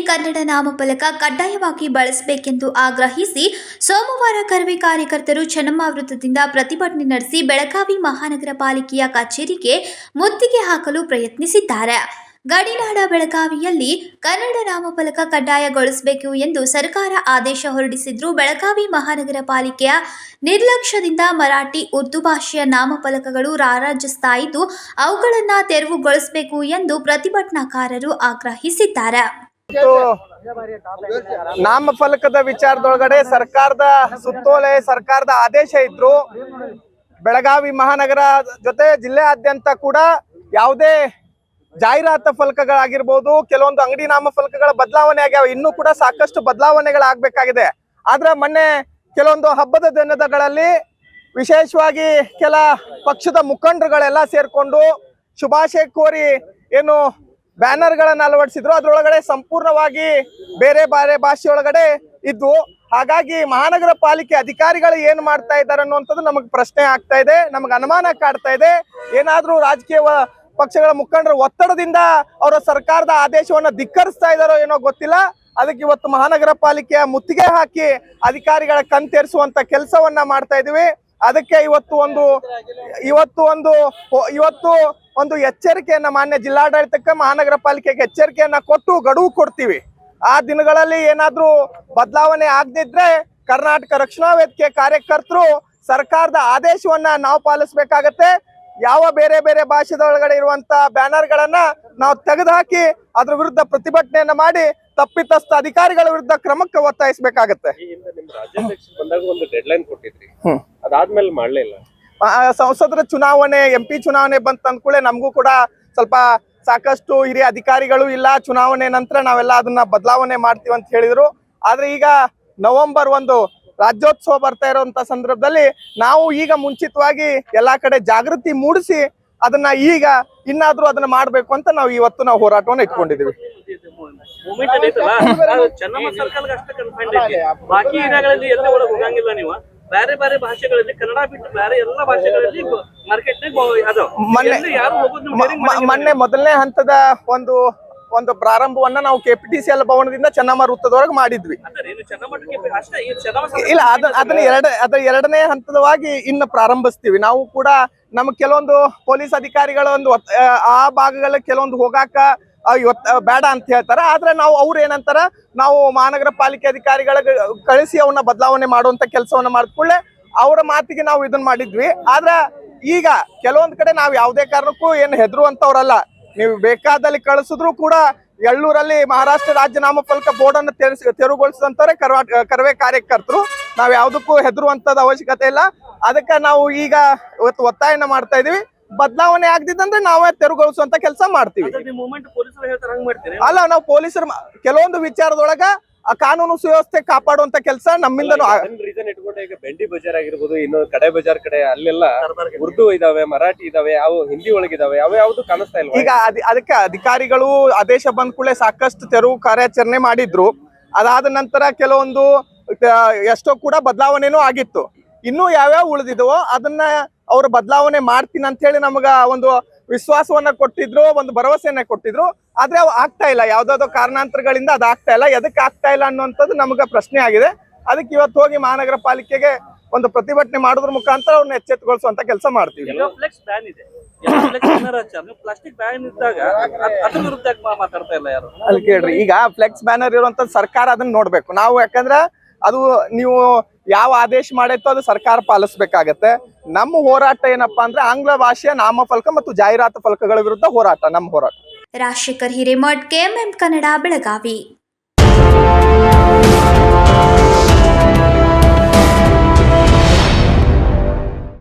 ಕನ್ನಡ ನಾಮಫಲಕ ಕಡ್ಡಾಯವಾಗಿ ಬಳಸಬೇಕೆಂದು ಆಗ್ರಹಿಸಿ ಸೋಮವಾರ ಕರವೇ ಕಾರ್ಯಕರ್ತರು ಚೆನ್ನಮ್ಮ ವೃತ್ತದಿಂದ ಪ್ರತಿಭಟನೆ ನಡೆಸಿ ಬೆಳಗಾವಿ ಮಹಾನಗರ ಪಾಲಿಕೆಯ ಕಚೇರಿಗೆ ಮುತ್ತಿಗೆ ಹಾಕಲು ಪ್ರಯತ್ನಿಸಿದ್ದಾರೆ. ಗಡಿನಾಡ ಬೆಳಗಾವಿಯಲ್ಲಿ ಕನ್ನಡ ನಾಮಫಲಕ ಕಡ್ಡಾಯಗೊಳಿಸಬೇಕು ಎಂದು ಸರ್ಕಾರ ಆದೇಶ ಹೊರಡಿಸಿದ್ರೂ ಬೆಳಗಾವಿ ಮಹಾನಗರ ಪಾಲಿಕೆಯ ನಿರ್ಲಕ್ಷ್ಯದಿಂದ ಮರಾಠಿ ಉರ್ದು ಭಾಷೆಯ ನಾಮಫಲಕಗಳು ರಾರಾಜಿಸ್ತಾ ಇದ್ದು ಅವುಗಳನ್ನು ತೆರವುಗೊಳಿಸಬೇಕು ಎಂದು ಪ್ರತಿಭಟನಾಕಾರರು ಆಗ್ರಹಿಸಿದ್ದಾರೆ. ನಾಮಫಲಕದ ವಿಚಾರದೊಳಗಡೆ ಸರ್ಕಾರದ ಸುತ್ತೋಲೆ, ಸರ್ಕಾರದ ಆದೇಶ ಇದ್ರು, ಬೆಳಗಾವಿ ಮಹಾನಗರ ಜೊತೆ ಜಿಲ್ಲೆಯಾದ್ಯಂತ ಕೂಡ ಯಾವುದೇ ಜಾಹೀರಾತು ಫಲಕಗಳಾಗಿರ್ಬೋದು, ಕೆಲವೊಂದು ಅಂಗಡಿ ನಾಮ ಫಲಕಗಳ ಬದಲಾವಣೆ ಆಗ್ಯಾವ, ಇನ್ನೂ ಕೂಡ ಸಾಕಷ್ಟು ಬದಲಾವಣೆಗಳಾಗಬೇಕಾಗಿದೆ. ಆದ್ರೆ ಮೊನ್ನೆ ಕೆಲವೊಂದು ಹಬ್ಬದ ದಿನದಗಳಲ್ಲಿ ವಿಶೇಷವಾಗಿ ಕೆಲ ಪಕ್ಷದ ಮುಖಂಡರುಗಳೆಲ್ಲ ಸೇರ್ಕೊಂಡು ಶುಭಾಶಯ ಕೋರಿ ಏನು ಬ್ಯಾನರ್ಗಳನ್ನ ಅಳವಡಿಸಿದ್ರು. ಅದರೊಳಗಡೆ ಸಂಪೂರ್ಣವಾಗಿ ಬೇರೆ ಬೇರೆ ಭಾಷೆಯೊಳಗಡೆ ಇದ್ದು, ಹಾಗಾಗಿ ಮಹಾನಗರ ಪಾಲಿಕೆ ಅಧಿಕಾರಿಗಳು ಏನ್ ಮಾಡ್ತಾ ಇದ್ದಾರೆ ಅನ್ನುವಂಥದ್ದು ನಮಗೆ ಪ್ರಶ್ನೆ ಆಗ್ತಾ ಇದೆ. ನಮಗೆ ಅನುಮಾನ ಕಾಡ್ತಾ ಇದೆ. ಏನಾದ್ರೂ ರಾಜಕೀಯ ಪಕ್ಷಗಳ ಮುಖಂಡರ ಒತ್ತಡದಿಂದ ಅವರ ಸರ್ಕಾರದ ಆದೇಶವನ್ನ ಧಿಕ್ಕರಿಸ್ತಾ ಇದಾರೋ ಏನೋ ಗೊತ್ತಿಲ್ಲ. ಅದಕ್ಕೆ ಇವತ್ತು ಮಹಾನಗರ ಪಾಲಿಕೆಯ ಮುತ್ತಿಗೆ ಹಾಕಿ ಅಧಿಕಾರಿಗಳ ಕಣ್ತೇರಿಸುವಂತ ಕೆಲಸವನ್ನ ಮಾಡ್ತಾ ಇದೀವಿ. ಅದಕ್ಕೆ ಇವತ್ತು ಒಂದು ಇವತ್ತು ಒಂದು ಇವತ್ತು ಒಂದು ಎಚ್ಚರಿಕೆಯನ್ನ ಮಾನ್ಯ ಜಿಲ್ಲಾಡಳಿತಕ್ಕೆ ಮಹಾನಗರ ಪಾಲಿಕೆಗೆ ಎಚ್ಚರಿಕೆಯನ್ನ ಕೊಟ್ಟು ಗಡುವು ಕೊಡ್ತೀವಿ. ಆ ದಿನಗಳಲ್ಲಿ ಏನಾದ್ರೂ ಬದಲಾವಣೆ ಆಗದಿದ್ರೆ ಕರ್ನಾಟಕ ರಕ್ಷಣಾ ವೇದಿಕೆ ಕಾರ್ಯಕರ್ತರು ಸರ್ಕಾರದ ಆದೇಶವನ್ನ ನಾವು ಪಾಲಿಸಬೇಕಾಗತ್ತೆ. ಯಾವ ಬೇರೆ ಬೇರೆ ಭಾಷೆದ ಒಳಗಡೆ ಇರುವಂತ ಬ್ಯಾನರ್ಗಳನ್ನ ನಾವು ತೆಗೆದುಹಾಕಿ ಅದ್ರ ವಿರುದ್ಧ ಪ್ರತಿಭಟನೆಯನ್ನ ಮಾಡಿ ತಪ್ಪಿತಸ್ಥ ಅಧಿಕಾರಿಗಳ ವಿರುದ್ಧ ಕ್ರಮಕ್ಕೆ ಒತ್ತಾಯಿಸಬೇಕಾಗತ್ತೆ. ಅದಾದ್ಮೇಲೆ ಮಾಡ್ಲೇ ಇಲ್ಲ. ಆ, ಸಂಸದರ ಚುನಾವಣೆ ಎಂ ಪಿ ಚುನಾವಣೆ ಬಂತ ಅಂದ್ಕೂಳೆ ನಮಗೂ ಕೂಡ ಸ್ವಲ್ಪ ಸಾಕಷ್ಟು ಹಿರಿಯ ಅಧಿಕಾರಿಗಳು ಇಲ್ಲ. ಚುನಾವಣೆ ನಂತರ ನಾವೆಲ್ಲ ಅದನ್ನ ಬದಲಾವಣೆ ಮಾಡ್ತೀವಿ ಅಂತ ಹೇಳಿದ್ರು. ಆದ್ರೆ ಈಗ ನವೆಂಬರ್ ಒಂದು ರಾಜ್ಯೋತ್ಸವ ಬರ್ತಾ ಇರುವಂತ ಸಂದರ್ಭದಲ್ಲಿ ನಾವು ಈಗ ಮುಂಚಿತವಾಗಿ ಎಲ್ಲಾ ಕಡೆ ಜಾಗೃತಿ ಮೂಡಿಸಿ ಅದನ್ನ ಈಗ ಇನ್ನಾದ್ರೂ ಅದನ್ನ ಮಾಡ್ಬೇಕು ಅಂತ ನಾವು ಇವತ್ತು ನಾವು ಹೋರಾಟವನ್ನು ಇಟ್ಕೊಂಡಿದೀವಿ. ಬಾಕಿ ಬೇರೆ ಬೇರೆ ಭಾಷೆಗಳಲ್ಲಿ ಕನ್ನಡ ಬಿಟ್ಟು ಬೇರೆ ಎಲ್ಲಾ ಭಾಷೆಗಳಲ್ಲಿ ಮಾರ್ಕೆಟ್ ಅದಾವ ಮೊನ್ನೆ- ಮೊದಲನೇ ಹಂತದ ಒಂದು ಒಂದು ಪ್ರಾರಂಭವನ್ನ ನಾವು K P T C L ಭವನದಿಂದ Chennamma ವೃತ್ತದವರೆಗೆ ಮಾಡಿದ್ವಿ. ಇಲ್ಲ ಅದ ಅದನ್ನ ಎರಡ ಅದ್ರ ಎರಡನೇ ಹಂತದವಾಗಿ ಇನ್ನು ಪ್ರಾರಂಭಿಸ್ತೀವಿ. ನಾವು ಕೂಡ ನಮ್ ಕೆಲವೊಂದು ಪೊಲೀಸ್ ಅಧಿಕಾರಿಗಳ ಒಂದು ಆ ಭಾಗಗಳ ಕೆಲವೊಂದು ಹೋಗಾಕ ಆ, ಇವತ್ ಬೇಡ ಅಂತ ಹೇಳ್ತಾರ. ಆದ್ರೆ ನಾವು ಅವ್ರು ಏನಂತಾರ ನಾವು ಮಹಾನಗರ ಪಾಲಿಕೆ ಅಧಿಕಾರಿಗಳ ಕಳಿಸಿ ಅವನ್ನ ಬದಲಾವಣೆ ಮಾಡುವಂತ ಕೆಲಸವನ್ನ ಮಾಡಿಕೊಳ್ಳೆ ಅವರ ಮಾತಿಗೆ ನಾವು ಇದನ್ನ ಮಾಡಿದ್ವಿ. ಆದ್ರ ಈಗ ಕೆಲವೊಂದ್ ಕಡೆ ನಾವು ಯಾವುದೇ ಕಾರಣಕ್ಕೂ ಏನು ಹೆದರುವಂತವ್ರಲ್ಲ. ನೀವು ಬೇಕಾದಲ್ಲಿ ಕಳಿಸಿದ್ರು ಕೂಡ ಎಳ್ಳೂರಲ್ಲಿ ಮಹಾರಾಷ್ಟ್ರ ರಾಜ್ಯ ನಾಮಫಲಕ ಬೋರ್ಡ್ ಅನ್ನು ತೆರವುಗೊಳಿಸಿದಂತವ್ರೆ ಕರ್ವಾ ಕರವೇ ಕಾರ್ಯಕರ್ತರು. ನಾವ್ ಯಾವುದಕ್ಕೂ ಹೆದರುವಂತದ ಅವಶ್ಯಕತೆ ಇಲ್ಲ. ಅದಕ್ಕೆ ನಾವು ಈಗ ಇವತ್ತು ಒತ್ತಾಯನ ಮಾಡ್ತಾ ಇದೀವಿ. ಬದಲಾವಣೆ ಆಗದಿದ್ದಂದ್ರೆ ನಾವೇ ತೆರವುಗೊಳಿಸುವಂತ ಕೆಲಸ ಮಾಡ್ತೀವಿ. ಅಂದ್ರೆ ನೀವು ಮೂಮೆಂಟ್ ಪೊಲೀಸರು ಹೇಳ್ತಾರೆ ಹಂಗ್ ಮಾಡ್ತೀರಿ? ಅಲ್ಲ ನಾವು ಪೊಲೀಸರು ಕೆಲವೊಂದು ವಿಚಾರದೊಳಗ ಆ ಕಾನೂನು ಸುವ್ಯವಸ್ಥೆ ಕಾಪಾಡುವಂತ ಕೆಲಸ ನಮ್ಮಿಂದ ಆ- ರೀಸನ್ ಇಟ್ಕೊಂಡೆ ಈಗ ಬೆಂಡಿ ಬಜಾರ್ ಆಗಿರ್ಬೋದು ಇನ್ನು ಕಡೆ ಬಜಾರ್ ಕಡೆ ಅಲ್ಲೆಲ್ಲ ಉರ್ದು ಇದಾವೆ ಮರಾಠಿ ಇದಾವೆ ಯಾವ ಹಿಂದಿ ಒಳಗಿದಾವೆ ಯಾವ ಯಾವ್ದು ಕಾಣಿಸ್ತಾ ಇಲ್ಲ ಈಗ ಅದಕ್ಕೆ ಅಧಿಕಾರಿಗಳು ಆದೇಶ ಬಂದ ಕೂಡಲೇ ಸಾಕಷ್ಟು ತೆರವು ಕಾರ್ಯಾಚರಣೆ ಮಾಡಿದ್ರು. ಅದಾದ ನಂತರ ಕೆಲವೊಂದು ಎಷ್ಟೋ ಕೂಡ ಬದಲಾವಣೆನೂ ಆಗಿತ್ತು. ಇನ್ನೂ ಯಾವ್ಯಾವ ಉಳಿದಿದವೋ ಅದನ್ನ ಅವ್ರು ಬದಲಾವಣೆ ಮಾಡ್ತೀನಿ ಅಂತ ಹೇಳಿ ನಮಗ ಒಂದು ವಿಶ್ವಾಸವನ್ನ ಕೊಟ್ಟಿದ್ರು ಒಂದು ಭರವಸೆಯನ್ನ ಕೊಟ್ಟಿದ್ರು. ಆದ್ರೆ ಅವು ಆಗ್ತಾ ಇಲ್ಲ. ಯಾವ್ದಾವ್ದೋ ಕಾರಣಾಂತರಗಳಿಂದ ಅದು ಆಗ್ತಾ ಇಲ್ಲ. ಎದಕ್ಕೆ ಆಗ್ತಾ ಇಲ್ಲ ಅನ್ನುವಂಥದ್ದು ನಮಗ ಪ್ರಶ್ನೆ ಆಗಿದೆ. ಅದಕ್ಕೆ ಇವತ್ತು ಹೋಗಿ ಮಹಾನಗರ ಪಾಲಿಕೆಗೆ ಒಂದು ಪ್ರತಿಭಟನೆ ಮಾಡೋದ್ರ ಮುಖಾಂತರ ಅವ್ರನ್ನ ಎಚ್ಚೆತ್ತುಗೊಳಿಸುವಂತ ಕೆಲಸ ಮಾಡ್ತೀವಿ. ಅಲ್ಲಿ ಕೇಳ್ರಿ. ಈಗ ಫ್ಲೆಕ್ಸ್ ಬ್ಯಾನರ್ ಇರುವಂತ ಸರ್ಕಾರ ಅದನ್ನ ನೋಡ್ಬೇಕು. ನಾವು ಯಾಕಂದ್ರ ಅದು ನೀವು ಯಾವ ಆದೇಶ ಮಾಡೈತೋ ಅದು ಸರ್ಕಾರ ಪಾಲಿಸ್ಬೇಕಾಗತ್ತೆ. ನಮ್ಮ ಹೋರಾಟ ಏನಪ್ಪಾ ಅಂದ್ರೆ ಆಂಗ್ಲ ಭಾಷೆಯ ನಾಮಫಲಕ ಮತ್ತು ಜಾಹೀರಾತು ಫಲಕಗಳ ವಿರುದ್ಧ ಹೋರಾಟ, ನಮ್ಮ ಹೋರಾಟ. ರಾಜಶೇಖರ್ ಹಿರೇಮಠ್, ಕೆಎಂಎಂ ಕನ್ನಡ, ಬೆಳಗಾವಿ.